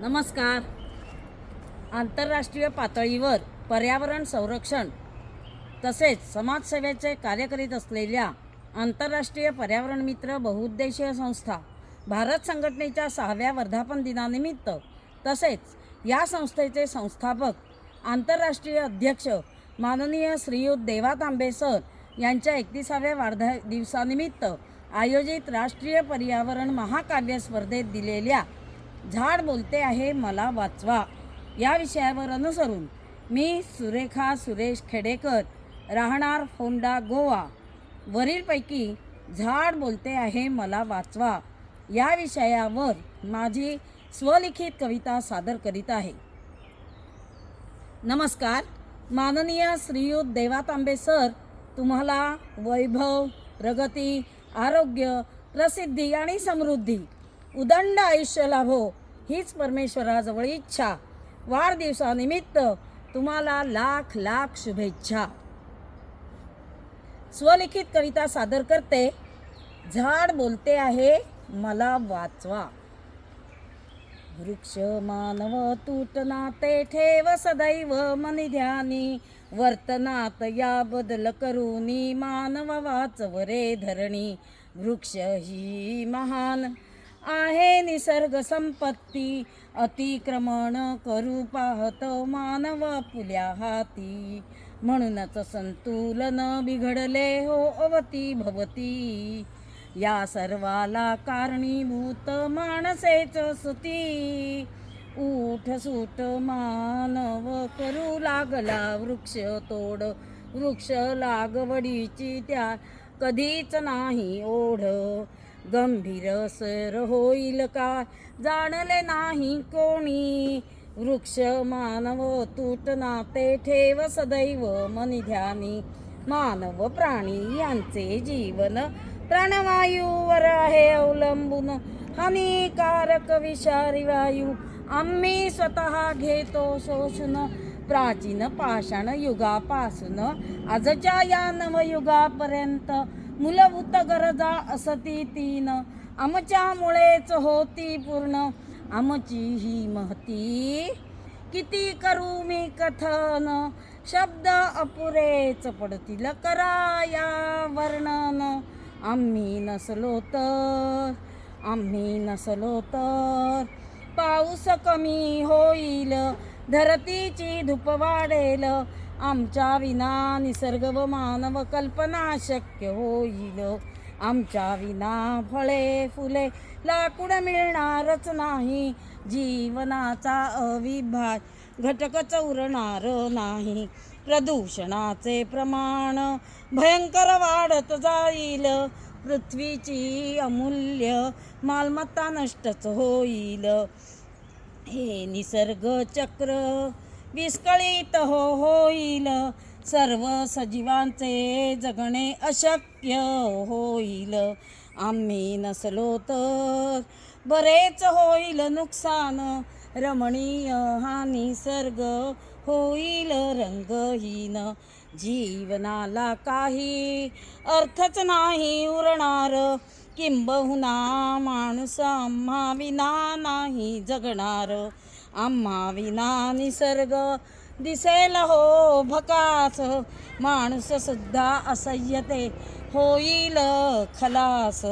नमस्कार. आंतरराष्ट्रीय पातळीवर पर्यावरण संरक्षण तसेच समाजसेवेचे कार्य करीत असलेल्या आंतरराष्ट्रीय पर्यावरण मित्र बहुउद्देशीय संस्था भारत संघटनेच्या सहाव्या वर्धापन दिनानिमित्त तसेच या संस्थेचे संस्थापक आंतरराष्ट्रीय अध्यक्ष माननीय श्रीयुत देवा तांबे सर यांच्या एकतीसाव्या वाढदा दिवसानिमित्त आयोजित राष्ट्रीय पर्यावरण महाकाव्य स्पर्धेत दिलेल्या झाड बोलते आहे मला वाचवा. या विषयावर अनुसरून मी सुरेखा सुरेश खेडेकर राहणार फोंडा गोवा. वरीलपैकी झाड बोलते आहे मला वाचवा. या विषयावर माझी स्वलिखित कविता सादर करीत आहे. नमस्कार. माननीय श्रीयुत देवा तांबे सर तुम्हाला वैभव प्रगती आरोग्य प्रसिद्धी आणि समृद्धी उदंड आयुष्य लाभो हो, हीच परमेश्वराजवळ इच्छा. वाढदिवसानिमित्त तुम्हाला लाख लाख शुभेच्छा. स्वलिखित कविता सादर करते. झाड बोलते आहे मला वाचवा. वृक्ष मानव तुटना ते ठेव सदैव मनी ध्यानी. वर्तनात या बदल करूनी मानव वाचव रे धरणी. वृक्ष ही महान आहे निसर्ग संपत्ती. अतिक्रमण करू पाहत मानव पुल्या हाती. म्हणूनच संतुलन बिघडले हो अवती भवती. या सर्वाला कारणीभूत माणसेच सुती उठ सूट मानव करू लागला वृक्ष तोड. वृक्ष लागवडीची त्या कधीच नाही ओढ. गंभीर सर होईल का? जाणले नाही कोणी. वृक्ष मानव तुटना ते ठेव सदैव मनी ध्यानी. मानव प्राणी यांचे जीवन प्राणवायूवर आहे अवलंबून. हानिकारक विषारी वायू आम्ही स्वतः घेतो शोषून प्राचीन पाषाण युगापासून आजच्या या नवयुगापर्यंत मूलभूत गरजा असती तीन. आमच्यामुळेच होती पूर्ण. आमची ही महती. किती करू मी कथन? शब्द अपुरेच पडतील कराया वर्णन आम्ही नसलो तर आम्ही नसलो तर पाऊस कमी होईल. धरतीची धूप वाढेल. आमच्या विना निसर्ग व मानव कल्पना शक्य होईल. आमच्या विना फळे फुले लाकूड मिळणारच नाही. जीवनाचा अविभाज घटक उरणार नाही. प्रदूषणाचे प्रमाण भयंकर वाढत जाईल. पृथ्वीची अमूल्य मालमत्ता नष्टच होईल. हे निसर्ग चक्र विस्कळीत हो होईल. सर्व सजीवांचे जगणे अशक्य होईल. आम्ही नसलो तर बरेच होईल नुकसान. रमणीय हा निसर्ग होईल रंगहीन. जीवनाला काही अर्थच नाही उरणार. किंबहुना माणूस आम्हा विना नाही जगणार. आम्हा विना निसर्ग दिसेल हो भकास. माणूस सुद्धा असह्यते होईल खलास.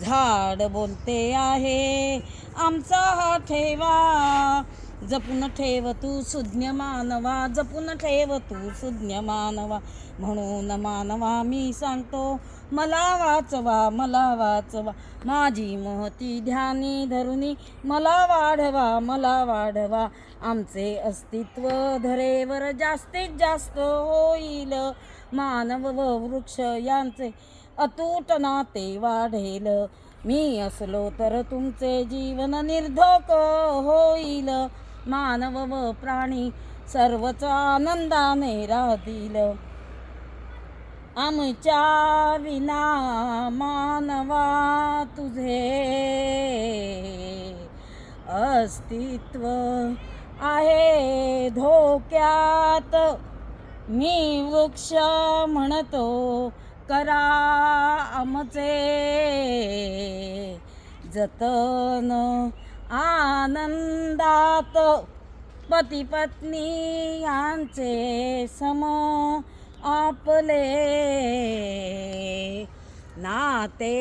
झाड बोलते आहे आमचा हा ठेवा. जपून ठेव तू सुज्ञ मानवा जपून ठेव तू सुज्ञ मानवा. म्हणून मानवा मी सांगतो मला वाचवा मला वाचवा. माझी महती ध्यानी धरुनी मला वाढवा मला वाढवा. आमचे अस्तित्व धरेवर जास्तीत जास्त होईल. मानव व वृक्ष यांचे अतूट नाते वाढेल. मी असलो तर तुमचे जीवन निर्धोक होईल. मानव व प्राणी सर्वच आनंदाने राहतील. आमच्या विना मानवा तुझे अस्तित्व आहे धोक्यात. मी वृक्ष म्हणतो करा आमचे जतन आनंदात. पती पत्नी यांचे सम आपले नाते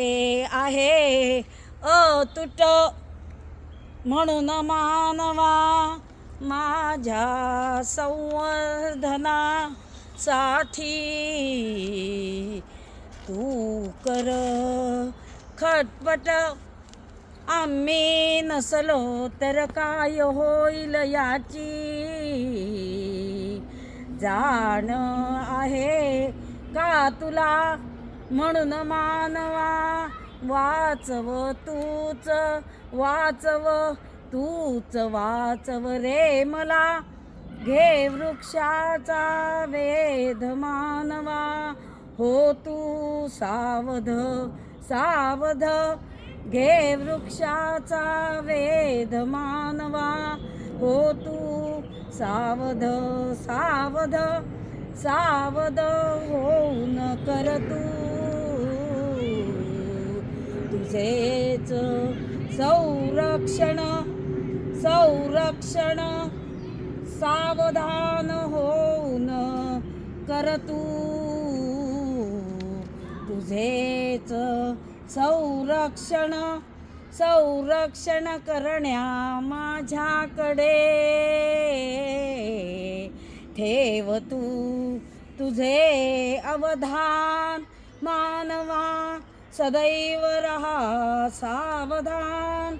आहे. अतुट म्हणून मानवा माझ्या संवर्धनासाठी तू कर. खटपट आम्ही नसलो तर काय होईल याची? जाण आहे का तुला? म्हणून मानवा वाचव तूच वाचव तूच वाचव रे मला. घे वृक्षाचा वेध मानवा. हो तू सावध सावध. घे वृक्षाचा वेध मानवा. हो तू सावध सावध सावध होऊन कर तू. तुझेच संरक्षण संरक्षण सावधान होऊन कर तू. तुझेच संरक्षण संरक्षण करण्या माझ्याकडे. ठेव तू तुझे अवधान मानवा सदैव रहा सावधान.